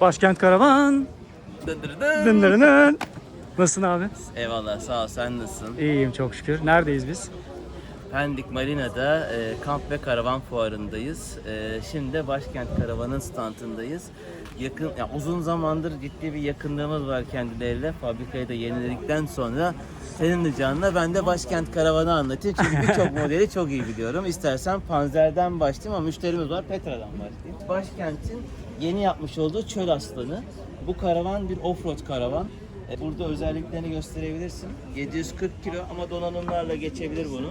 Başkent Karavan. Dındırdı. Dındırının. Nasılsın abi? Eyvallah sağ ol sen nasılsın? İyiyim çok şükür. Neredeyiz biz? Pendik Marina'da e, kamp ve karavan fuarındayız. E, şimdi de Başkent Karavan'ın standındayız. Yakın, ya uzun zamandır ciddi bir yakınlığımız var kendileriyle. Fabrikayı da yeniledikten sonra senin de canına ben de Başkent Karavan'ı anlatayım. Çünkü birçok modeli çok iyi biliyorum. İstersen Panzer'den başlayayım ama müşterimiz var Petra'dan başlayayım. Başkent'in yeni yapmış olduğu çöl aslanı. Bu karavan bir offroad karavan. E, Burada özelliklerini gösterebilirsin. 740 kilo ama donanımlarla geçebilir bunu.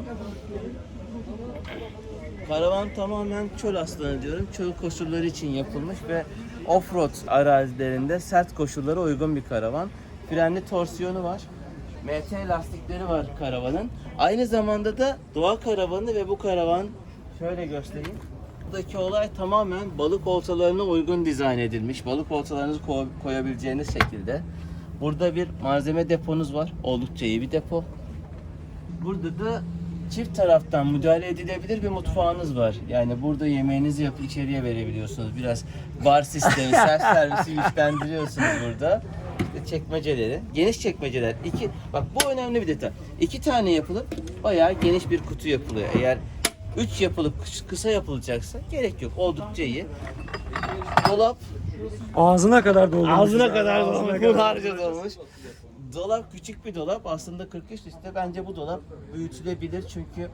Karavan tamamen çöl aslanı diyorum. Çöl koşulları için yapılmış ve offroad arazilerinde sert koşullara uygun bir karavan. Frenli torsiyonu var. MT lastikleri var karavanın. Aynı zamanda da doğa karavanı ve bu karavan şöyle göstereyim. Buradaki olay tamamen balık oltalarına uygun dizayn edilmiş. Balık oltalarınızı koy- koyabileceğiniz şekilde. Burada bir malzeme deponuz var. Oldukça iyi bir depo. Burada da çift taraftan müdahale edilebilir bir mutfağınız var. Yani burada yemeğinizi yapıp içeriye verebiliyorsunuz. Biraz bar sistemi, self servisi güçlendiriyorsunuz burada. İşte çekmeceleri, geniş çekmeceler. İki, bak bu önemli bir detay. İki tane yapılıp bayağı geniş bir kutu yapılıyor. Eğer üç yapılıp kıs- kısa yapılacaksa gerek yok. Oldukça iyi. Dolap Ağzına kadar doldurmuş. Ağzına kadar dolmuş. kadar. Bunlarca dolmuş. Dolap küçük bir dolap. Aslında 43 litre. Bence bu dolap büyütülebilir çünkü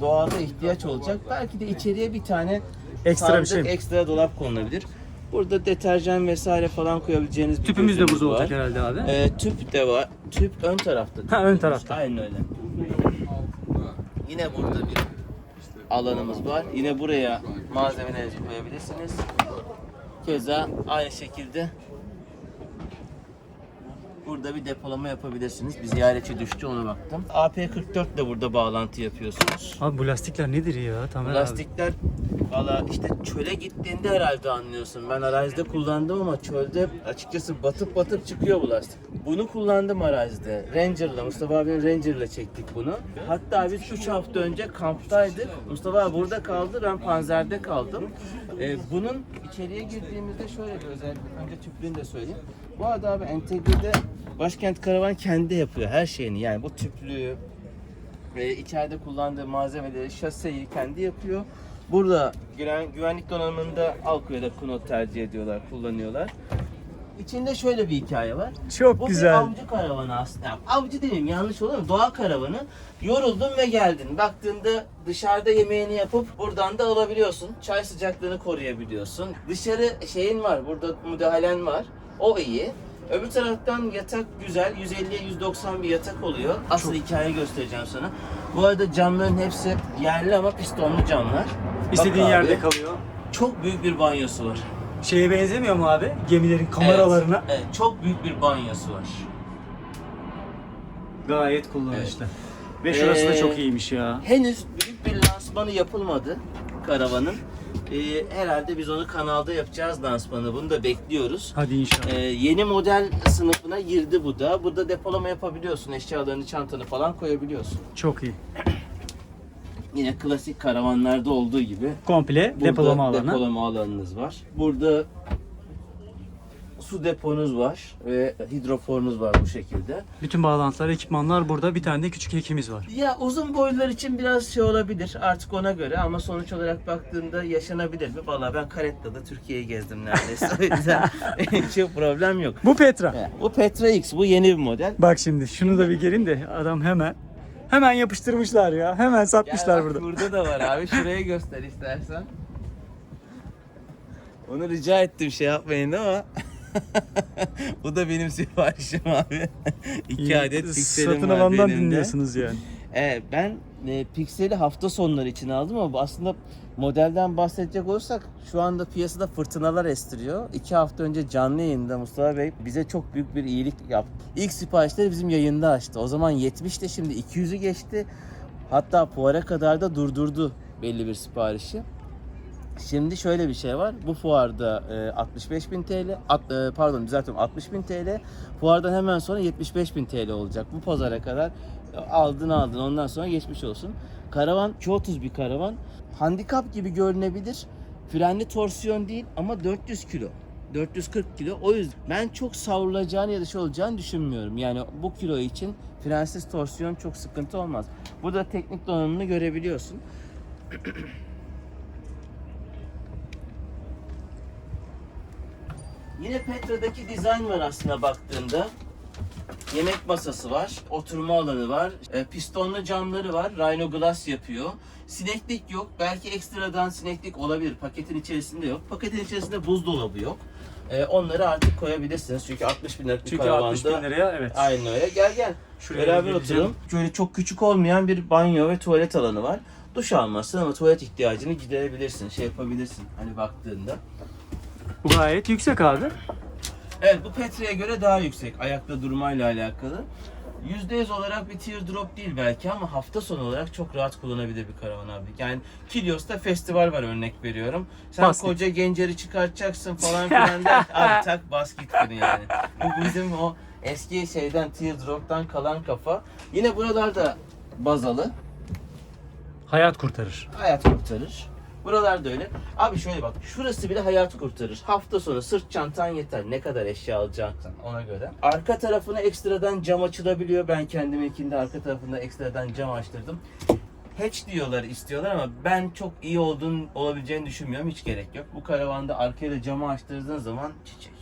doğada ihtiyaç olacak. Belki de içeriye bir tane Ekstra bir sandık, şey. ekstra dolap konulabilir. Burada deterjan vesaire falan koyabileceğiniz bir Tüpümüz de gözümüz burada var. olacak herhalde abi. Ee, tüp de var. Tüp ön tarafta. Ha, ön tarafta. Aynen öyle. Yine burada bir alanımız var. Yine buraya malzemelerinizi koyabilirsiniz. Keza aynı şekilde burada bir depolama yapabilirsiniz. Bir ziyaretçi düştü ona baktım. AP44 ile burada bağlantı yapıyorsunuz. Abi bu lastikler nedir ya? Tamer abi. Valla işte çöle gittiğinde herhalde anlıyorsun. Ben arazide kullandım ama çölde açıkçası batıp batıp çıkıyor bu lastik. Bunu kullandım arazide. Ranger'la, Mustafa abinin Ranger'la çektik bunu. Hatta biz 3 hafta önce kamptaydık. Mustafa abi burada kaldı, ben Panzer'de kaldım. Ee, bunun içeriye girdiğimizde şöyle bir özellik, önce tüplüğünü de söyleyeyim. Bu arada abi entegrede Başkent Karavan kendi yapıyor her şeyini. Yani bu tüplüğü, ve içeride kullandığı malzemeleri, şaseyi kendi yapıyor. Burada güven, güvenlik donanımında Alco ya da Kunot tercih ediyorlar, kullanıyorlar. İçinde şöyle bir hikaye var. Çok Bu güzel. bir avcı karavanı aslında. Avcı demeyeyim yanlış olur mu? Doğa karavanı. Yoruldun ve geldin. Baktığında dışarıda yemeğini yapıp buradan da alabiliyorsun. Çay sıcaklığını koruyabiliyorsun. Dışarı şeyin var. Burada müdahalen var. O iyi. Öbür taraftan yatak güzel. 150'ye 190 bir yatak oluyor. Asıl hikayeyi göstereceğim sana. Bu arada camların hepsi yerli ama pistonlu camlar. İstediğin Bak yerde abi, kalıyor. Çok büyük bir banyosu var. Şeye benzemiyor mu abi? Gemilerin kameralarına. Evet, evet, çok büyük bir banyosu var. Gayet kullanışlı. Ve şurası da Ee, çok iyiymiş ya. Henüz büyük bir lansmanı yapılmadı karavanın. Ee, herhalde biz onu kanalda yapacağız lansmanı. Bunu da bekliyoruz. Hadi inşallah. Ee, yeni model sınıfına girdi bu da. Burada depolama yapabiliyorsun. Eşyalarını, çantanı falan koyabiliyorsun. Çok iyi. Yine klasik karavanlarda olduğu gibi. Komple Burada depolama alanı. depolama alanınız var. Burada su deponuz var ve hidroforunuz var bu şekilde. Bütün bağlantılar, ekipmanlar burada. Bir tane de küçük hekimiz var. Ya uzun boylular için biraz şey olabilir artık ona göre ama sonuç olarak baktığında yaşanabilir mi? Valla ben Karetta'da Türkiye'yi gezdim neredeyse o yüzden çok problem yok. Bu Petra. Evet, Bu Petra X bu yeni bir model. Bak şimdi şunu da bir gelin de adam hemen hemen yapıştırmışlar ya. Hemen satmışlar Gel bak, burada. Burada da var abi şuraya göster istersen. Onu rica ettim şey yapmayın ama. bu da benim siparişim abi. İki adet pikselim Satın var alandan benim de. dinliyorsunuz yani. Evet ben e, Pixel'i hafta sonları için aldım ama aslında modelden bahsedecek olursak şu anda piyasada fırtınalar estiriyor. İki hafta önce canlı yayında Mustafa Bey bize çok büyük bir iyilik yaptı. İlk siparişleri bizim yayında açtı. O zaman 70'ti şimdi 200'ü geçti. Hatta fuara kadar da durdurdu belli bir siparişi. Şimdi şöyle bir şey var. Bu fuarda e, 65.000 TL, at- e, pardon düzeltiyorum 60.000 TL. Fuardan hemen sonra 75.000 TL olacak. Bu pazara kadar e, aldın aldın ondan sonra geçmiş olsun. Karavan 230 bir karavan. Handikap gibi görünebilir. Frenli torsiyon değil ama 400 kilo. 440 kilo. O yüzden ben çok savrulacağını ya da şey olacağını düşünmüyorum. Yani bu kilo için frensiz torsiyon çok sıkıntı olmaz. Burada teknik donanımını görebiliyorsun. Yine Petra'daki dizayn var aslında baktığında. Yemek masası var, oturma alanı var, e, pistonlu camları var, Rhino Glass yapıyor. Sineklik yok, belki ekstradan sineklik olabilir, paketin içerisinde yok. Paketin içerisinde buzdolabı yok. E, onları artık koyabilirsiniz çünkü 60 bin liralık bir Çünkü karavanda. 60 bin liraya evet. Aynen öyle. Gel gel. Şuraya Beraber geleceğim. oturalım. Şöyle çok küçük olmayan bir banyo ve tuvalet alanı var. Duş almazsın ama tuvalet ihtiyacını giderebilirsin, şey yapabilirsin hani baktığında. Bu gayet yüksek abi. Evet bu Petra'ya göre daha yüksek ayakta durmayla alakalı. %100 olarak bir teardrop değil belki ama hafta sonu olarak çok rahat kullanabilir bir karavan abi. Yani Kilios'ta festival var örnek veriyorum. Sen Basket. koca genceri çıkartacaksın falan filan der. abi tak bas git bunu yani. Bu bizim o eski şeyden teardrop'tan kalan kafa. Yine buralarda bazalı. Hayat kurtarır. hayat kurtarır. Buralar da öyle. Abi şöyle bak, şurası bile hayat kurtarır. Hafta sonu sırt çantan yeter. Ne kadar eşya alacaksan ona göre. Arka tarafına ekstradan cam açılabiliyor. Ben kendiminkinde arka tarafında ekstradan cam açtırdım. Hatch diyorlar istiyorlar ama ben çok iyi olduğunu olabileceğini düşünmüyorum. Hiç gerek yok. Bu karavanda arkaya da camı açtırdığın zaman çiçek.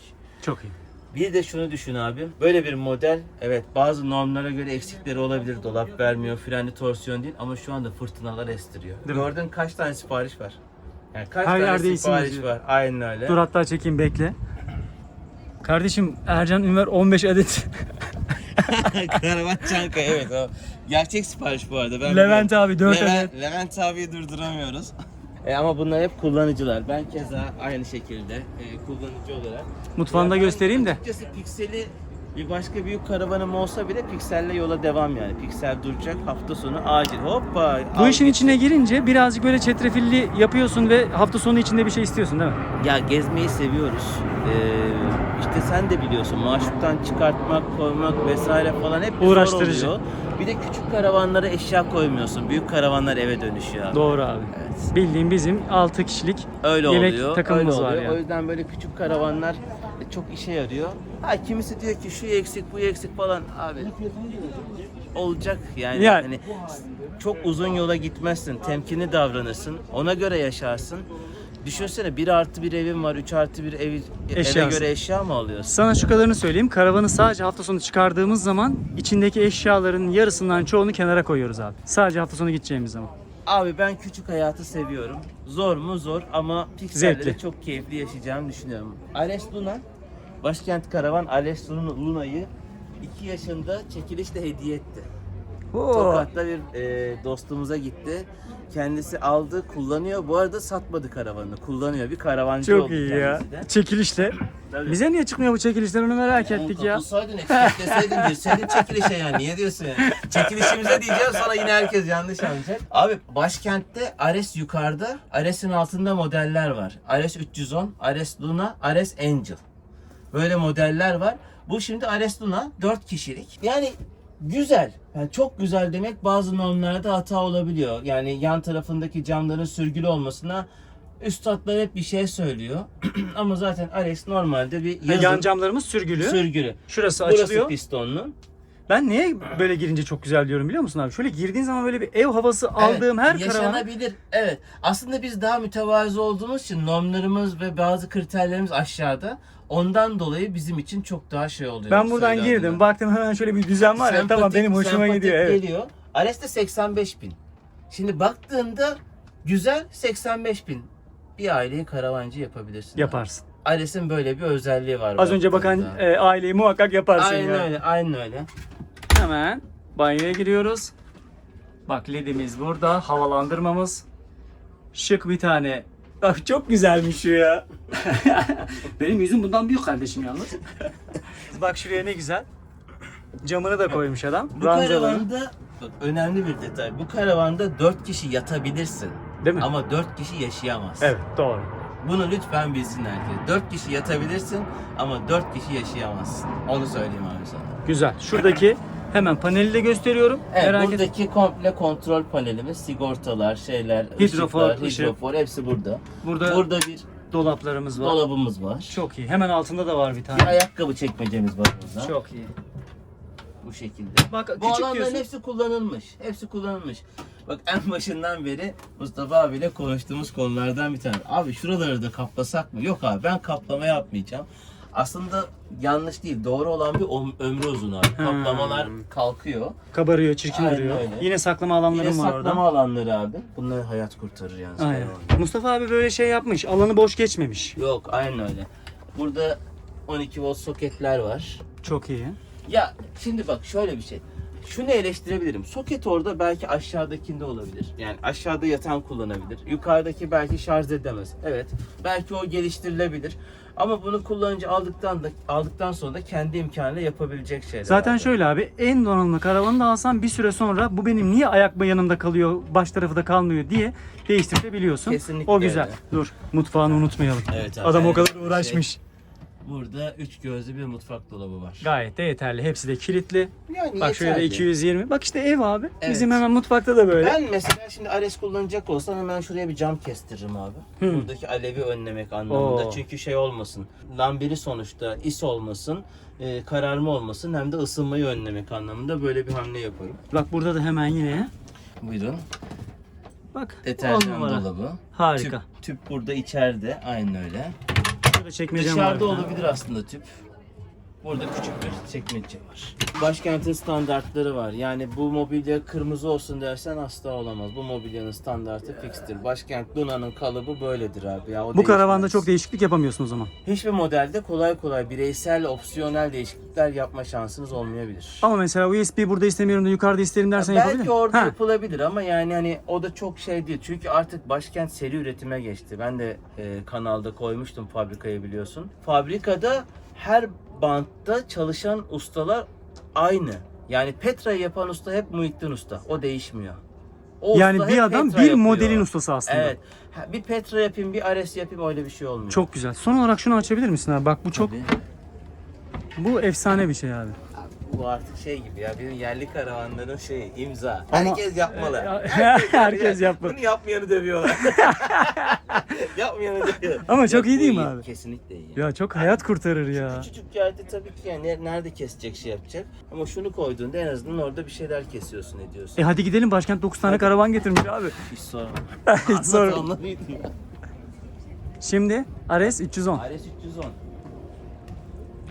Çok iyi. Bir de şunu düşün abi. Böyle bir model evet bazı normlara göre eksikleri olabilir. Dolap vermiyor, frenli torsiyon değil ama şu anda fırtınalar estiriyor. Değil mi? Gördün kaç tane sipariş var? Yani kaç Her tane yerde sipariş var? Aynen öyle. Dur hatta çekeyim bekle. Kardeşim Ercan Ünver 15 adet. Karavan Çanka evet o. Gerçek sipariş bu arada. Ben Levent biliyorum. abi 4 Levent, adet. Levent abiyi durduramıyoruz. E ama bunlar hep kullanıcılar. Ben keza aynı şekilde e, kullanıcı olarak. Mutfağında göstereyim de. Açıkçası pikseli bir başka büyük karavanım olsa bile pikselle yola devam yani. Piksel duracak hafta sonu acil. Hoppa. Bu al işin git. içine girince birazcık böyle çetrefilli yapıyorsun ve hafta sonu içinde bir şey istiyorsun değil mi? Ya gezmeyi seviyoruz. Ee, işte sen de biliyorsun maşruttan çıkartmak, koymak vesaire falan hep bir zor Uğraştırıcı. oluyor. Bir de küçük karavanlara eşya koymuyorsun. Büyük karavanlar eve dönüşüyor. Doğru abi. Evet. Bildiğim bizim 6 kişilik Öyle yemek oluyor. takımımız öyle var oluyor. yani. O yüzden böyle küçük karavanlar çok işe yarıyor. Ha kimisi diyor ki şu eksik, bu eksik falan abi. Olacak yani. Yani. Hani çok uzun yola gitmezsin, temkinli davranırsın, ona göre yaşarsın. Düşünsene 1 artı bir evin var, 3 artı bir ev, eve Eşyası. göre eşya mı alıyorsun? Sana şu kadarını söyleyeyim. Karavanı sadece hafta sonu çıkardığımız zaman içindeki eşyaların yarısından çoğunu kenara koyuyoruz abi. Sadece hafta sonu gideceğimiz zaman. Abi ben küçük hayatı seviyorum. Zor mu zor ama Pixar'da Zevkli. çok keyifli yaşayacağımı düşünüyorum. Ales Luna, Başkent Karavan Luna- Luna'yı 2 yaşında çekilişle hediye etti. Tokat'ta bir e, dostumuza gitti. Kendisi aldı, kullanıyor. Bu arada satmadı karavanını. Kullanıyor. Bir karavancı Çok oldu iyi ya. kendisi de. Çekilişle. Tabii. Bize niye çıkmıyor bu çekilişler onu merak ettik ya. Tutsaydın, etiketleseydin girseydin çekilişe yani. Niye diyorsun yani? Çekilişimize diyeceğim sonra yine herkes yanlış anlayacak. Abi başkentte Ares yukarıda, Ares'in altında modeller var. Ares 310, Ares Luna, Ares Angel. Böyle modeller var. Bu şimdi Ares Luna 4 kişilik. Yani güzel. Yani çok güzel demek bazı normlarda hata olabiliyor. Yani yan tarafındaki camların sürgülü olmasına üstadlar hep bir şey söylüyor. Ama zaten Ares normalde bir yazın Yan camlarımız sürgülü. sürgülü. Şurası Burası açılıyor. pistonlu. Ben niye böyle girince çok güzel diyorum biliyor musun abi? Şöyle girdiğin zaman böyle bir ev havası aldığım her karavana yaşanabilir. Evet. Aslında biz daha mütevazı olduğumuz için normlarımız ve bazı kriterlerimiz aşağıda. Ondan dolayı bizim için çok daha şey oluyor. ben buradan girdim. Baktım hemen şöyle bir düzen var ya Sempatik- tamam benim hoşuma sempatik gidiyor. Evet. geliyor. Ares de 85 bin. Şimdi baktığında güzel 85 bin. Bir aileyi karavancı yapabilirsin. Yaparsın. Ares'in böyle bir özelliği var. Az önce bakan baktığında. e, aileyi muhakkak yaparsın Aynen yani. öyle, aynen öyle. Hemen banyoya giriyoruz. Bak ledimiz burada, havalandırmamız. Şık bir tane. Bak çok güzelmiş şu ya. Benim yüzüm bundan büyük kardeşim yalnız. Bak şuraya ne güzel. Camını da koymuş adam. Bu karavanda bak, önemli bir detay. Bu karavanda 4 kişi yatabilirsin. Değil mi? Ama 4 kişi yaşayamaz. Evet doğru. Bunu lütfen bilsin herkes. 4 kişi yatabilirsin ama 4 kişi yaşayamazsın. Onu söyleyeyim abi sana. Güzel. Şuradaki hemen paneli de gösteriyorum. Evet Merak et- buradaki komple kontrol panelimiz, sigortalar, şeyler, Hidrofor, ışıklar, ışık. hidrofor hepsi burada. Burada, Burada bir Dolaplarımız var. Dolabımız var. Çok iyi. Hemen altında da var bir Bir tane. ayakkabı çekmecemiz var burada. Çok iyi. Bu şekilde. Bak Bu küçük alanların diyorsun. hepsi kullanılmış. Hepsi kullanılmış. Bak en başından beri Mustafa abiyle konuştuğumuz konulardan bir tane. Abi şuraları da kaplasak mı? Yok abi ben kaplama yapmayacağım. Aslında yanlış değil. Doğru olan bir om- ömrü uzun abi. Kaplamalar kalkıyor. Kabarıyor, çirkin Aynen duruyor. öyle. Yine saklama alanlarım Yine var saklama orada. alanları abi. Bunlar hayat kurtarır. Aynen. karavanlar. Mustafa abi böyle şey yapmış. Alanı boş geçmemiş. Yok aynen öyle. Burada 12 volt soketler var. Çok iyi. Ya şimdi bak şöyle bir şey. Şunu eleştirebilirim. Soket orada belki aşağıdakinde olabilir. Yani aşağıda yatan kullanabilir. Yukarıdaki belki şarj edemez. Evet. Belki o geliştirilebilir. Ama bunu kullanıcı aldıktan da aldıktan sonra da kendi imkanıyla yapabilecek şeyler. Zaten abi. şöyle abi en donanımlı karavanı da alsan bir süre sonra bu benim niye ayak yanımda kalıyor baş tarafı da kalmıyor diye değiştirebiliyorsun. Kesinlikle o güzel. öyle. Dur mutfağını unutmayalım. Evet abi. Adam o kadar şey- uğraşmış. Burada üç gözlü bir mutfak dolabı var. Gayet de yeterli. Hepsi de kilitli. Yani Bak şöyle de yeterli. 220. Bak işte ev abi. Evet. Bizim hemen mutfakta da böyle. Ben mesela şimdi Ares kullanacak olsam hemen şuraya bir cam kestiririm abi. Hı. Buradaki alevi önlemek anlamında. Oo. Çünkü şey olmasın. Lambiri sonuçta is olmasın, e, kararma olmasın hem de ısınmayı önlemek anlamında böyle bir hamle yaparım. Bak burada da hemen yine. Buyurun. Bak on Deterjan numara. dolabı. Harika. Tüp, tüp burada içeride. Aynen öyle. Dışarıda bir tane. olabilir aslında tüp. Burada küçük bir çekmece var. Başkentin standartları var. Yani bu mobilya kırmızı olsun dersen asla olamaz. Bu mobilyanın standartı fikstir. Başkent Luna'nın kalıbı böyledir abi. Ya, o Bu karavanda değişmez. çok değişiklik yapamıyorsun o zaman. Hiçbir modelde kolay kolay bireysel, opsiyonel değişiklikler yapma şansınız olmayabilir. Ama mesela USB burada istemiyorum da yukarıda isterim dersen yapabilir Belki orada Ha. yapılabilir ama yani hani o da çok şey değil. Çünkü artık başkent seri üretime geçti. Ben de e, kanalda koymuştum fabrikayı biliyorsun. Fabrikada her bantta çalışan ustalar aynı. Yani Petra'yı yapan usta hep Muhittin Usta. O değişmiyor. O Yani usta bir hep adam Petra bir yapıyor. modelin ustası aslında. Evet. Ha, Bir Petra yapayım, bir Ares yapayım öyle bir şey olmuyor. Çok güzel. Son olarak şunu açabilir misin abi? Bak bu çok Tabii. bu efsane bir şey abi. Bu artık şey gibi ya bizim yerli karavanların şeyi imza. Ama- Herkes yapmalı. Herkes yapmalı. Bunu yapmayanı dövüyorlar. yapmayanı dövüyorlar. Ama çok iyi bu değil mi abi? Kesinlikle iyi. Ya çok hayat kurtarır ya. Küçücük yerde tabii ki yani ner- nerede kesecek şey yapacak. Ama şunu koyduğunda en azından orada bir şeyler kesiyorsun ediyorsun. E hadi gidelim başkent 9 tane karavan getirmiş abi. Hiç sorma. Hiç sorma. Şimdi Ares 310. Ares 310.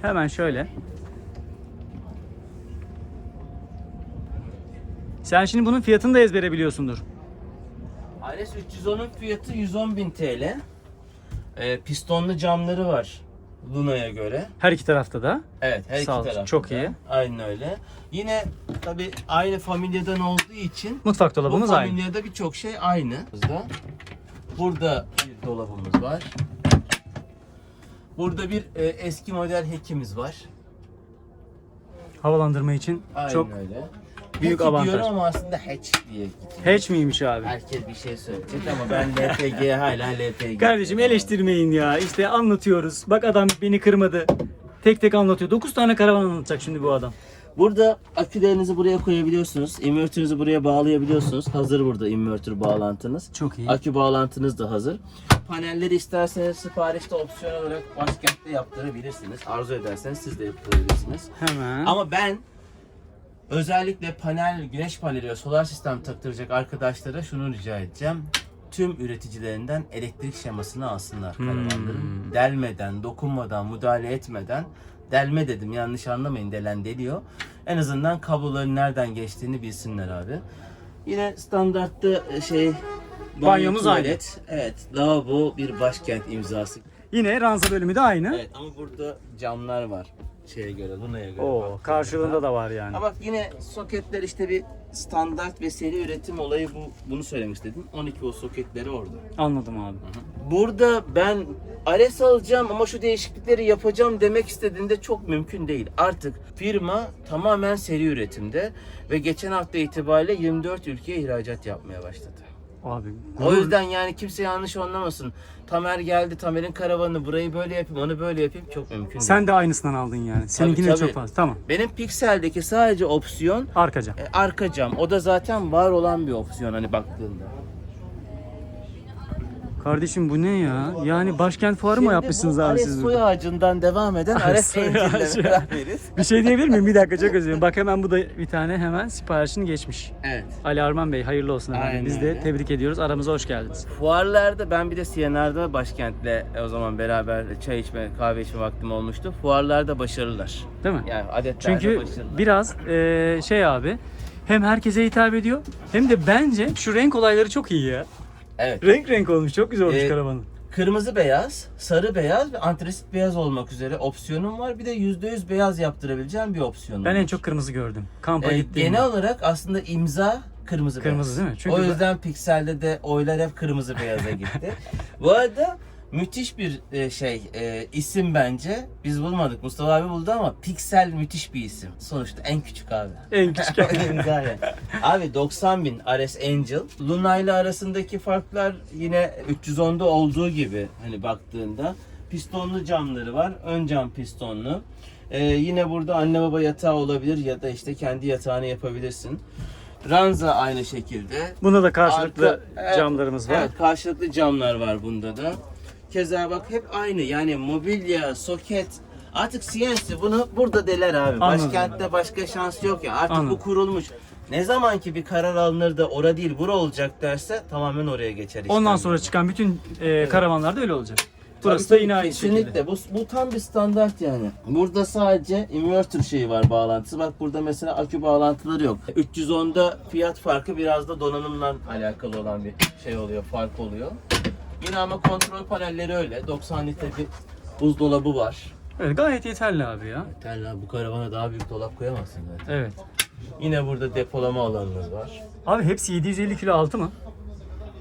Hemen şöyle. Sen şimdi bunun fiyatını da ezbere biliyorsundur. Ares 310'un fiyatı 110.000 TL. Ee, pistonlu camları var Luna'ya göre. Her iki tarafta da. Evet her Sağ iki tarafta çok da. iyi. Aynen öyle. Yine tabi aynı familyadan olduğu için Mutfak bu dolabımız aynı. familyada birçok şey aynı. Burada- Burada bir dolabımız var. Burada bir e, eski model hekimiz var. Havalandırma için Aynen çok öyle. Büyük avantaj. diyorum ama aslında hatch diye gidiyor. hatch miymiş abi? Herkes bir şey söyleyecek ama ben LPG hala LPG. Kardeşim eleştirmeyin ya. İşte anlatıyoruz. Bak adam beni kırmadı. Tek tek anlatıyor. 9 tane karavan anlatacak şimdi bu adam. Burada akülerinizi buraya koyabiliyorsunuz. Inverter'ınızı buraya bağlayabiliyorsunuz. Hazır burada inverter bağlantınız. Çok iyi. Akü bağlantınız da hazır. Panelleri isterseniz siparişte opsiyon olarak başkentte yaptırabilirsiniz. Arzu ederseniz siz de yaptırabilirsiniz. Hemen. Ama ben özellikle panel, güneş paneli ve solar sistem taktıracak arkadaşlara şunu rica edeceğim. Tüm üreticilerinden elektrik şemasını alsınlar karavanların. Delmeden, dokunmadan, müdahale etmeden delme dedim yanlış anlamayın delen deliyor. En azından kabloların nereden geçtiğini bilsinler abi. Yine standartta e, şey banyo, Banyomuz tuvalet. Evet, lavabo bir başkent imzası. Yine ranza bölümü de aynı. Evet ama burada camlar var şeye göre, Luna'ya göre. Oo, baktığımızda. karşılığında da var yani. Ha bak yine soketler işte bir standart ve seri üretim olayı bu bunu söylemek istedim. 12 volt soketleri orada. Anladım abi. Burada ben Ares alacağım ama şu değişiklikleri yapacağım demek istediğinde çok mümkün değil. Artık firma tamamen seri üretimde ve geçen hafta itibariyle 24 ülkeye ihracat yapmaya başladı. Abi. O gurur- yüzden yani kimse yanlış anlamasın. Tamer geldi, Tamer'in karavanını burayı böyle yapayım, onu böyle yapayım çok mümkün değil. Sen de aynısından aldın yani. Seninkine tabii. çok fazla. Tamam. Benim Pixel'deki sadece opsiyon Arka cam. E, arka cam. O da zaten var olan bir opsiyon hani baktığında. Kardeşim bu ne ya? Yani başkent fuarı mı Şimdi yapmışsınız bu abi siz soy burada? ağacından devam eden Ares soy ağacı. beraberiz. Bir şey diyebilir miyim? Bir dakika çok özür dilerim. Bak hemen bu da bir tane hemen siparişini geçmiş. Evet. Ali Arman Bey hayırlı olsun efendim. Aynen Biz de öyle. tebrik ediyoruz. Aramıza hoş geldiniz. Fuarlarda ben bir de CNR'da başkentle o zaman beraber çay içme, kahve içme vaktim olmuştu. Fuarlarda başarılılar. Değil mi? Yani adetlerde Çünkü başarılılar. biraz eee, şey abi hem herkese hitap ediyor hem de bence şu renk olayları çok iyi ya. Evet. Renk renk olmuş. Çok güzel olmuş Ee, karavanın. Kırmızı beyaz, sarı beyaz ve antresit beyaz olmak üzere opsiyonum var. Bir de %100 beyaz yaptırabileceğim bir opsiyonum Ben var. en çok kırmızı gördüm. Kampa Ee, gittiğimde. genel olarak aslında imza kırmızı, Kırmızı değil mi? Çünkü o yüzden pikselde de oylar hep kırmızı beyaza gitti. Bu arada müthiş bir e, şey e, isim bence. Biz bulmadık. Mustafa abi buldu ama piksel müthiş bir isim. Sonuçta en küçük abi. En küçük. Yani. Abi 90 bin Ares Angel. Luna ile arasındaki farklar yine 310'da olduğu gibi hani baktığında. Pistonlu camları var. Ön cam pistonlu. Ee, yine burada anne baba yatağı olabilir ya da işte kendi yatağını yapabilirsin. Ranza aynı şekilde. Bunda da karşılıklı Arka- camlarımız var. Evet karşılıklı camlar var bunda da. Keza bak hep aynı yani mobilya, soket artık CNC bunu burada deler abi. Anladım. Başkentte başka şans yok ya artık Anladım. bu kurulmuş. Ne zaman ki bir karar alınır da ora değil bura olacak derse tamamen oraya geçer işte. Ondan sonra çıkan bütün e, karavanlarda öyle olacak. Burası Tabii da yine aynı Kesinlikle. şekilde. Bu, bu tam bir standart yani. Burada sadece inverter şeyi var bağlantısı. Bak burada mesela akü bağlantıları yok. 310'da fiyat farkı biraz da donanımla alakalı olan bir şey oluyor, fark oluyor. Yine ama kontrol panelleri öyle. 90 litre bir buzdolabı var. Evet, gayet yeterli abi ya. Terla bu karavana daha büyük dolap koyamazsın zaten. Evet. Yine burada depolama alanımız var. Abi hepsi 750 kilo altı mı?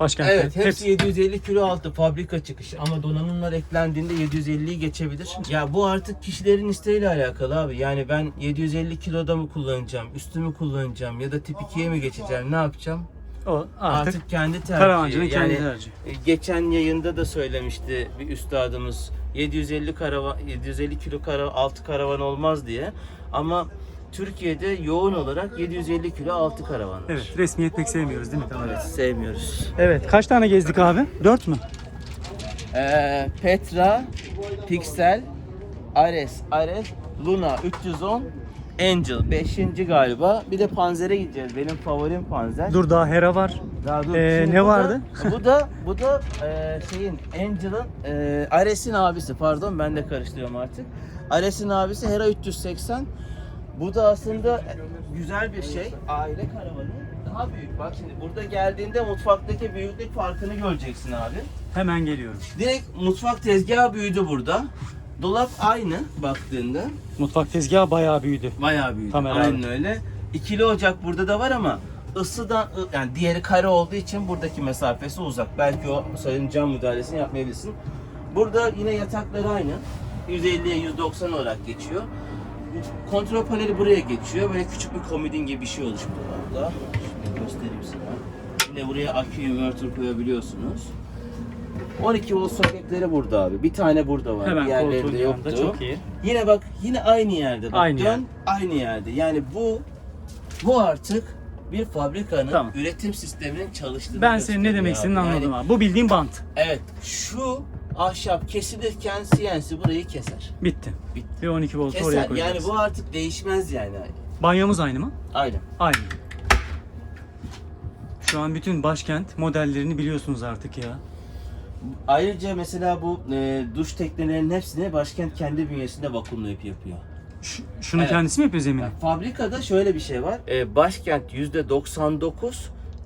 Başkentte. Evet hepsi 750 kilo altı fabrika çıkışı ama donanımlar eklendiğinde 750'yi geçebilir. Ya bu artık kişilerin isteğiyle alakalı abi. Yani ben 750 kiloda mı kullanacağım, üstü mü kullanacağım ya da tip 2'ye mi geçeceğim ne yapacağım? O Artık, artık, kendi tercihi. karavancının kendi Yani, tercihi. e, Geçen yayında da söylemişti bir üstadımız 750 karavan 750 kilo kara, altı karavan olmaz diye. Ama Türkiye'de yoğun olarak 750 kilo altı karavan var. Evet, resmiyet pek sevmiyoruz değil mi? Tamam. Evet, sevmiyoruz. Evet, kaç tane gezdik abi? 4 mü? Ee, Petra, Pixel, Ares, Ares, Luna 310, Angel 5. galiba. Bir de Panzer'e gideceğiz. Benim favorim Panzer. Dur daha Hera var. Daha dur. Ee, Şimdi ne bu vardı? Da, bu da bu da e, şeyin Angel'ın e, Ares'in abisi. Pardon ben de karıştırıyorum artık. Ares'in abisi Hera 380. Bu da aslında güzel bir şey. Aile karavanı. Daha büyük. Bak şimdi burada geldiğinde mutfaktaki büyüklük farkını göreceksin abi. Hemen geliyorum. Direkt mutfak tezgahı büyüdü burada. Dolap aynı baktığında. Mutfak tezgahı bayağı büyüdü. Bayağı büyüdü. Aynen abi. öyle. İkili ocak burada da var ama ısıdan yani diğeri kare olduğu için buradaki mesafesi uzak. Belki o sayın cam müdahalesini yapmayabilirsin. Burada yine yatakları aynı. 150'ye 190 olarak geçiyor. Kontrol paneli buraya geçiyor. Böyle küçük bir komodin gibi bir şey oluştu burada. Şimdi göstereyim sana. Yine buraya akü inverter koyabiliyorsunuz. 12 volt soketleri burada abi. Bir tane burada var. Hemen yanında yoktu. çok iyi. Yine bak yine aynı yerde. Bak, Aynı dön, yerde. aynı yerde. Yani bu bu artık bir fabrikanın Tamam. üretim sisteminin çalıştığını Ben senin ne demek istediğini anladım Yani, abi. Bu bildiğin bant. Evet. Şu ahşap kesilirken CNC burayı keser. Bitti. Bitti. Bir 12 voltu oraya Keser. koyacağız. Yani bu artık değişmez yani. Banyomuz aynı mı? Aynen. Aynı. Şu an bütün başkent modellerini biliyorsunuz artık ya. Ayrıca mesela bu e, duş teknelerinin hepsini başkent kendi bünyesinde vakumlayıp yapıyor. Ş- şunu Evet. kendisi mi yapıyor zemini? Yani fabrikada şöyle bir şey var. Ee, başkent %99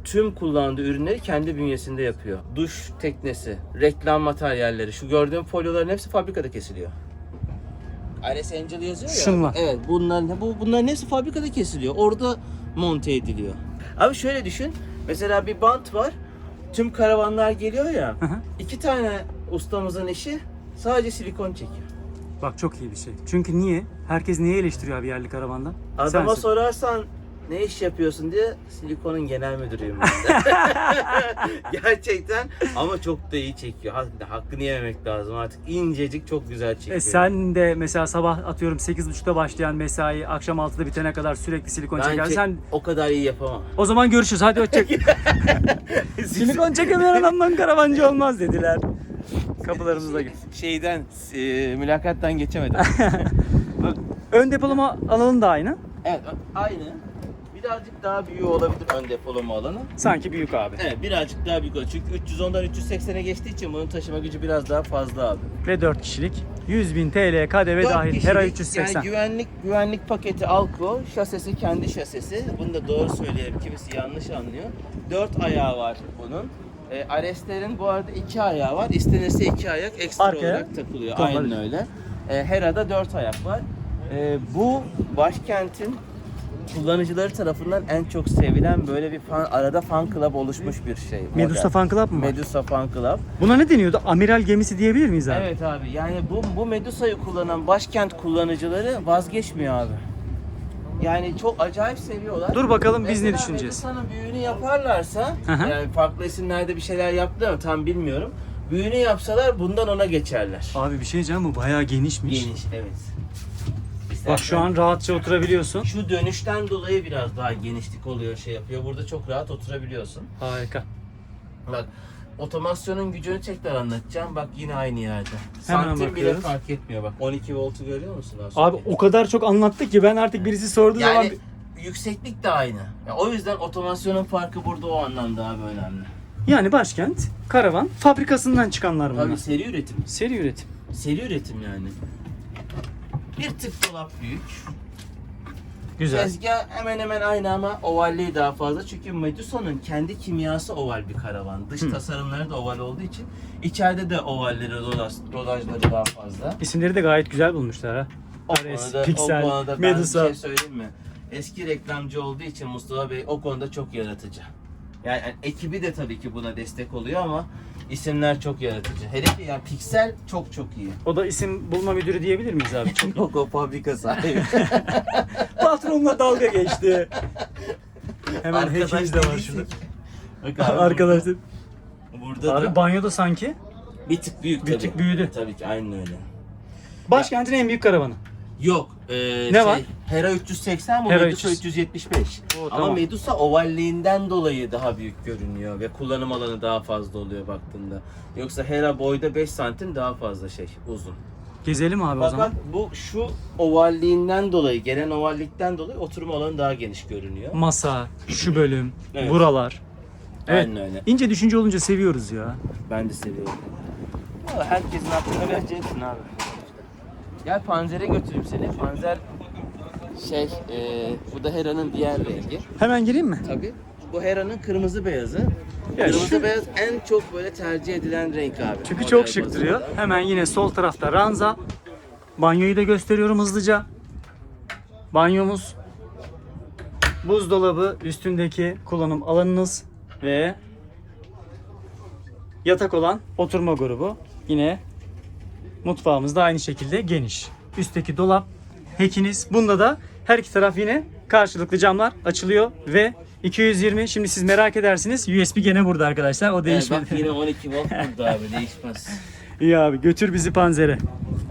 tüm kullandığı ürünleri kendi bünyesinde yapıyor. Duş teknesi, reklam materyalleri, şu gördüğüm folyoların hepsi fabrikada kesiliyor. Ares Angel yazıyor ya. Şunlar. Evet, bunların bu bunların hepsi fabrikada kesiliyor. Orada monte ediliyor. Abi şöyle düşün. Mesela bir bant var. Tüm karavanlar geliyor ya. Hı hı. İki tane ustamızın işi sadece silikon çekiyor. Bak çok iyi bir şey. Çünkü niye? Herkes niye eleştiriyor abi yerli karavandan? Adama Sensin. sorarsan ne iş yapıyorsun diye silikonun genel müdürüyüm ben de. Gerçekten ama çok da iyi çekiyor. Hak- Hakkını yememek lazım artık. incecik çok güzel çekiyor. E sen de mesela sabah atıyorum 8.30'da başlayan mesai akşam 6'da bitene kadar sürekli silikon ben çekersen çek- sen o kadar iyi yapamam. o zaman görüşürüz hadi hoşça Silikon çekemeyen adamdan karavancı olmaz dediler. Kapılarımızda gibi. Şeyden, e, mülakattan geçemedim. Ön depolama alanı da aynı. evet, aynı. Birazcık daha büyüğü olabilir ön depolama alanı. Sanki büyük abi. Evet, birazcık daha büyük. Çünkü 310'dan 380'e geçtiği için bunun taşıma gücü biraz daha fazla abi. Ve 4 kişilik. 100.000 TL KDV dahil. kişilik, Her ay 380. Yani güvenlik güvenlik paketi Alko, şasisi kendi şasisi. Bunu da doğru söyleyelim. Kimisi yanlış anlıyor. Dört ayağı var bunun. E, Ares'lerin bu arada iki ayağı var. İstenirse iki ayak ekstra Arkaya olarak takılıyor. Aynen öyle. E, Hera'da dört ayak var. E, bu başkentin kullanıcıları tarafından en çok sevilen böyle bir fan, arada fan club oluşmuş bir şey. model. Medusa Fan Club mı var? Medusa Fan Club. Buna ne deniyordu? Amiral gemisi diyebilir miyiz abi? Evet abi yani bu, bu Medusa'yı kullanan başkent kullanıcıları vazgeçmiyor abi. Yani çok acayip seviyorlar. Dur bakalım biz ne Mesela düşüneceğiz. Medusa'nın büyüğünü yaparlarsa, Hı hı. yani farklı isimlerde bir şeyler yaptılar ama tam bilmiyorum. Büyüğünü yapsalar bundan ona geçerler. Abi bir şey diyeceğim bu bayağı genişmiş. Geniş evet. Bak şu an rahatça oturabiliyorsun. şu dönüşten dolayı biraz daha genişlik oluyor şey yapıyor. Burada çok rahat oturabiliyorsun. Harika. Bak otomasyonun gücünü tekrar anlatacağım. Bak yine aynı yerde. Hemen Santim bile bakıyoruz. fark etmiyor bak. 12 voltu görüyor musun? Abi o kadar çok anlattık ki ben artık birisi sorduğu zaman Yani yükseklik de aynı. Ya o yüzden otomasyonun farkı burada o anlamda abi önemli. yani başkent karavan fabrikasından çıkanlar bunlar. Tabii seri üretim. Seri üretim. Seri üretim yani. Bir tık dolap büyük. Güzel. Tezgah hemen hemen aynı ama ovalliği daha fazla. Çünkü Medusa'nın kendi kimyası oval bir karavan. Dış Hı. tasarımları da oval olduğu için içeride de ovalleri, rodaj, rodajları daha fazla. İsimleri de gayet güzel bulmuşlar ha. O Ares, konuda, Pixel, o konuda ben Medusa. bir şey söyleyeyim mi? Eski reklamcı olduğu için Mustafa Bey o konuda çok yaratıcı. Yani, yani ekibi de tabii ki buna destek oluyor ama isimler çok yaratıcı. Hele ki yani Pixel çok çok iyi. O da isim bulma müdürü diyebilir miyiz abi? Çok Yok o fabrika sahibi. Patronla dalga geçti. Hemen Arkadaş hackimiz de var şurada. Bak abi Arkadaşlar. Burada, burada Abi da banyoda sanki. bir tık büyük Bir tabii. tık büyüdü. Tabii ki aynen öyle. Başkentin en büyük karavanı. Yok. E, Ne şey, var? Hera 380 bu Hera Medusa 300. 375. Oo, Ama tamam. Medusa ovalliğinden dolayı daha büyük görünüyor ve kullanım alanı daha fazla oluyor baktığında. Yoksa Hera boyda 5 santim daha fazla şey uzun. Gezelim abi o Fakat zaman. bu şu ovalliğinden dolayı, gelen ovallikten dolayı oturma alanı daha geniş görünüyor. Masa, şu bölüm, Evet. buralar. Evet. Aynen öyle. İnce düşünce olunca seviyoruz ya. Ben de seviyorum. Valla herkesin aklına vereceksin abi. Gel Panzer'e götüreyim seni. Panzer şey, e, bu da Hera'nın diğer rengi. Hemen gireyim mi? Tabii. Bu Hera'nın kırmızı beyazı. Ya kırmızı şu- beyaz en çok böyle tercih edilen renk abi. Çünkü Model çok şık bazında. duruyor. Hemen yine sol tarafta ranza. Banyoyu da gösteriyorum hızlıca. Banyomuz. Buzdolabı, üstündeki kullanım alanınız ve yatak olan oturma grubu. Yine mutfağımız da aynı şekilde geniş. Üstteki dolap, hekiniz. Bunda da her iki taraf yine karşılıklı camlar açılıyor ve 220 şimdi siz merak edersiniz USB gene burada arkadaşlar o Evet, değişmedi. bak yine 12 volt burada abi değişmez. İyi abi götür bizi panzere.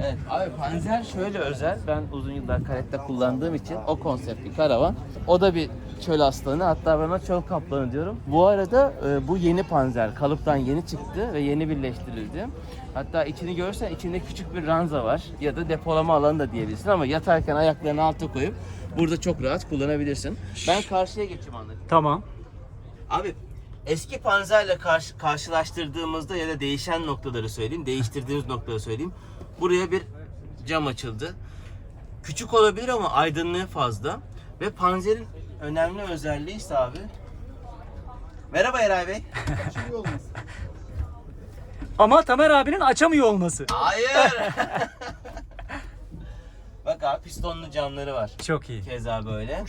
Evet abi Panzer şöyle özel. Ben uzun yıllar karette kullandığım için o konsept bir karavan. O da bir çöl aslanı hatta ben ona çöl kaplanı diyorum. Bu arada e, bu yeni Panzer kalıptan yeni çıktı ve yeni birleştirildi. Hatta içini görürsen içinde küçük bir ranza var ya da depolama alanı da diyebilirsin ama yatarken ayaklarını alta koyup burada çok rahat kullanabilirsin. Ben karşıya geçeyim anladım. Tamam. Abi eski panzerle karşı, karşılaştırdığımızda ya da değişen noktaları söyleyeyim, değiştirdiğimiz noktaları söyleyeyim. Buraya bir cam açıldı. Küçük olabilir ama aydınlığı fazla. Ve panzerin önemli özelliği ise abi. Merhaba Eray Bey. Ama Tamer abinin açamıyor olması. Hayır. Bak abi pistonlu camları var. Çok iyi. Keza böyle.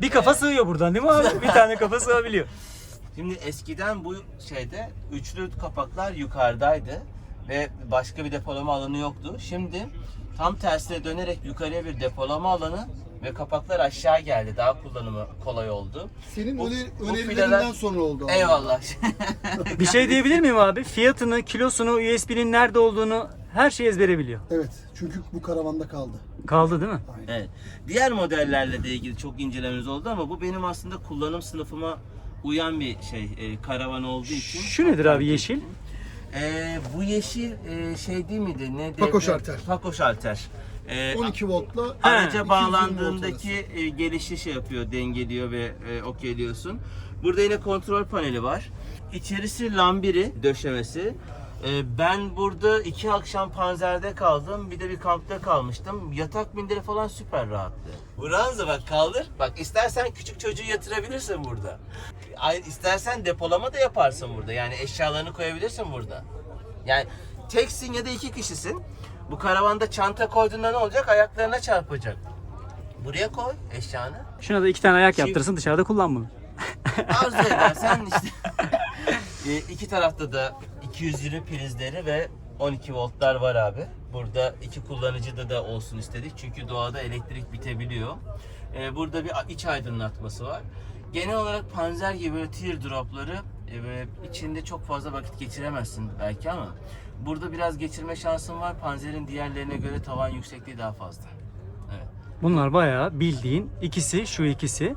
Bir kafa sığıyor buradan değil mi abi? Bir tane kafa sığabiliyor. Şimdi eskiden bu şeyde üçlü kapaklar yukarıdaydı ve başka bir depolama alanı yoktu. Şimdi tam tersine dönerek yukarıya bir depolama alanı ve kapaklar aşağı geldi. Daha kullanımı kolay oldu. Senin Bu- öner- bu önerilerinden fileler- sonra oldu. abi. Eyvallah. Bir şey diyebilir miyim abi? Fiyatını, kilosunu, USB'nin nerede olduğunu her şeyi ezbere biliyor. Evet. Çünkü bu karavanda kaldı. Kaldı değil mi? evet. Diğer modellerle de ilgili çok incelememiz oldu ama bu benim aslında kullanım sınıfıma uyan bir şey e, karavan olduğu için. Şu nedir abi yeşil? E, bu yeşil e, şey değil miydi? Ne Paco şalter. Paco şalter. E, 12 voltla Araca 220 volt bağlandığındaki e, gelişi şey yapıyor, dengeliyor ve e, okeyliyorsun. Burada yine kontrol paneli var. İçerisi lambiri döşemesi. E, ben burada iki akşam panzerde kaldım. Bir de bir kampta kalmıştım. Yatak minderi falan süper rahattı. Buranza bak kaldır. Bak istersen küçük çocuğu yatırabilirsin burada. Ay, istersen depolama da yaparsın burada. Yani eşyalarını koyabilirsin burada. Yani teksin ya da iki kişisin. Bu karavanda çanta koyduğunda ne olacak? Ayaklarına çarpacak. Buraya koy eşyanı. Şuna da iki tane ayak Şimdi- yaptırsın dışarıda kullan bunu. Arzu edersen işte. E, iki tarafta da 220 prizleri ve 12 voltlar var abi. Burada iki kullanıcıda da olsun istedik. Çünkü doğada elektrik bitebiliyor. E, burada bir iç aydınlatması var. Genel olarak panzer gibi böyle teardropları e, böyle içinde çok fazla vakit geçiremezsin belki ama burada biraz geçirme şansın var. Panzerin diğerlerine göre tavan yüksekliği daha fazla. Evet. Bunlar bayağı bildiğin ikisi şu ikisi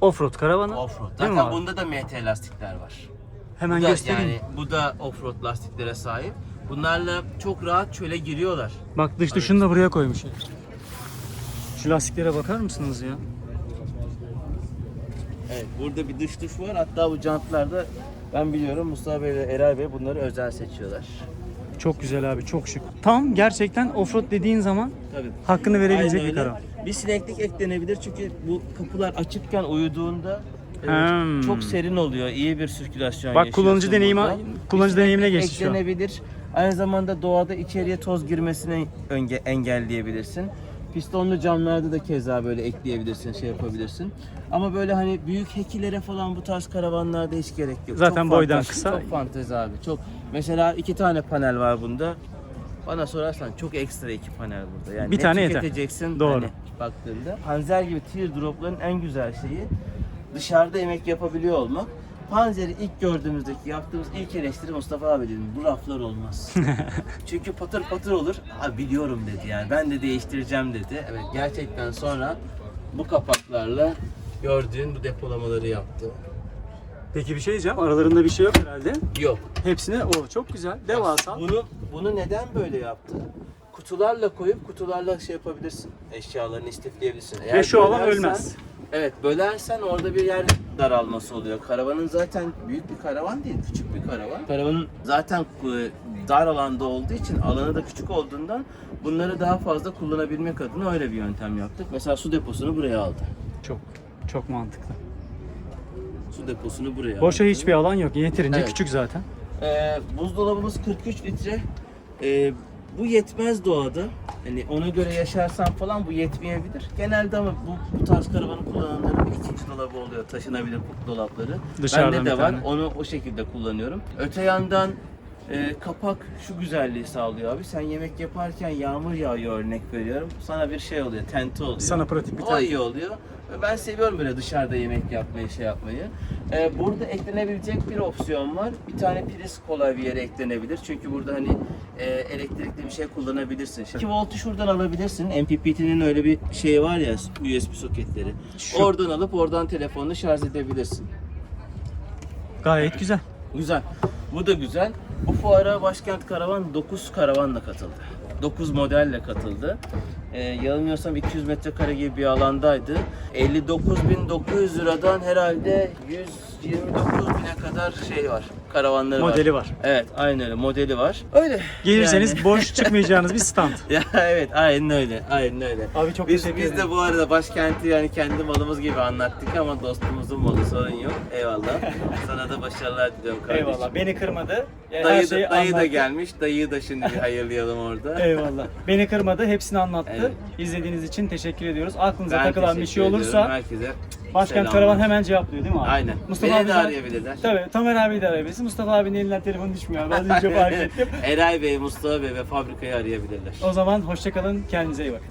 offroad karavanı. Offroad. Zaten abi? bunda da MT lastikler var. Hemen Bu da, göstereyim. Yani bu da offroad lastiklere sahip. Bunlarla çok rahat çöle giriyorlar. Bak dış dışını da buraya koymuş. Şu lastiklere bakar mısınız ya? Evet, burada bir dış duş var. Hatta bu jantlarda ben biliyorum Mustafa Bey ve Eray Bey bunları özel seçiyorlar. Çok güzel abi çok şık. Tam gerçekten offroad dediğin zaman Tabii. hakkını verebilecek bir karavan. Bir sineklik eklenebilir çünkü bu kapılar açıkken uyuduğunda e, Hmm. çok serin oluyor. İyi bir sirkülasyon Bak yaşıyorsun kullanıcı deneyimi burada. kullanıcı Bir deneyimine sineklik geçti şu an. eklenebilir. Aynı zamanda doğada içeriye toz girmesini önge engelleyebilirsin. Pistonlu camlarda da keza böyle ekleyebilirsin, şey yapabilirsin. Ama böyle hani büyük hekilere falan bu tarz karavanlarda hiç gerek yok. Zaten Çok boydan fantastik, kısa. Çok fantezi abi. Çok mesela iki tane panel var bunda. Bana sorarsan çok ekstra iki panel burada. Yani Bir ne tane yeter. tüketeceksin Doğru. hani baktığında. Panzer gibi teardropların en güzel şeyi dışarıda yemek yapabiliyor olmak. Panzer'i ilk gördüğümüzdeki yaptığımız ilk eleştiri Mustafa abi dedim bu raflar olmaz. Çünkü patır patır olur. Ha biliyorum dedi yani ben de değiştireceğim dedi. Evet gerçekten sonra bu kapaklarla gördüğün bu depolamaları yaptı. Peki bir şey diyeceğim. Aralarında bir şey yok herhalde. Yok. Hepsine o çok güzel. Devasa. Bunu bunu neden böyle yaptı? Kutularla koyup kutularla şey yapabilirsin. Eşyalarını istifleyebilirsin. Eğer alan bölersen- ölmez. Evet bölersen orada bir yer daralması oluyor. Karavanın zaten büyük bir karavan değil, küçük bir karavan. Karavanın zaten e, dar alanda olduğu için alanı da küçük olduğundan bunları daha fazla kullanabilmek adına öyle bir yöntem yaptık. Mesela su deposunu buraya aldı. Çok çok mantıklı. Su deposunu buraya Boşa aldı. hiçbir alan yok. Yeterince Evet. küçük zaten. Ee, buzdolabımız 43 litre. Ee, bu yetmez doğada. Hani ona göre yaşarsan falan bu yetmeyebilir. Genelde ama bu, bu tarz karavanı kullananların bir ikinci dolabı oluyor. Taşınabilir dolapları. Dışarıdan Bende bir de var. tane. Onu o şekilde kullanıyorum. Öte yandan e, kapak şu güzelliği sağlıyor abi. Sen yemek yaparken yağmur yağıyor örnek veriyorum. Sana bir şey oluyor, tente oluyor. Sana pratik bir O tane. iyi oluyor. Ve Ben seviyorum böyle dışarıda yemek yapmayı, şey yapmayı. Ee, burada eklenebilecek bir opsiyon var. Bir tane priz kolay bir yere eklenebilir. Çünkü burada hani e, elektrikli bir şey kullanabilirsin. 2 voltu şuradan alabilirsin. MPPT'nin öyle bir şeyi var ya USB soketleri. Şu. Oradan alıp oradan telefonunu şarj edebilirsin. Gayet güzel. Güzel. Bu da güzel. Bu fuara Başkent Karavan 9 karavanla katıldı. 9 modelle katıldı. Ee, yanılmıyorsam 200 metrekare gibi bir alandaydı. 59.900 liradan herhalde 129 bine kadar şey var. Karavanları var. Modeli var. Evet, aynen öyle. Modeli var. Öyle. Gelirseniz Yani- boş çıkmayacağınız bir stand. ya evet, aynen öyle. Aynen öyle. Abi çok Biz, teşekkür biz ederim. de bu arada başkenti yani kendi malımız gibi anlattık ama dostumuzun malı sorun yok. Eyvallah. Sana da başarılar diliyorum kardeşim. Eyvallah. Beni kırmadı. Yani Dayı, da, dayı da anlattı. gelmiş. Dayıyı da şimdi bir hayırlayalım orada. Eyvallah. Beni kırmadı. Hepsini anlattı. Evet. İzlediğiniz için teşekkür ediyoruz. Aklınıza Ben takılan bir teşekkür şey ediyorum olursa herkese. Başkent selamlar. Karavan hemen cevaplıyor değil mi abi? Aynen. Mustafa Beni abi de arayabilirler. Tabii Tamer abi de arayabilirsin. Mustafa abinin elinden telefon düşmüyor abi. Az önce fark ettim. Eray Bey, Mustafa Bey ve fabrikayı arayabilirler. O zaman hoşçakalın. Kendinize iyi bakın.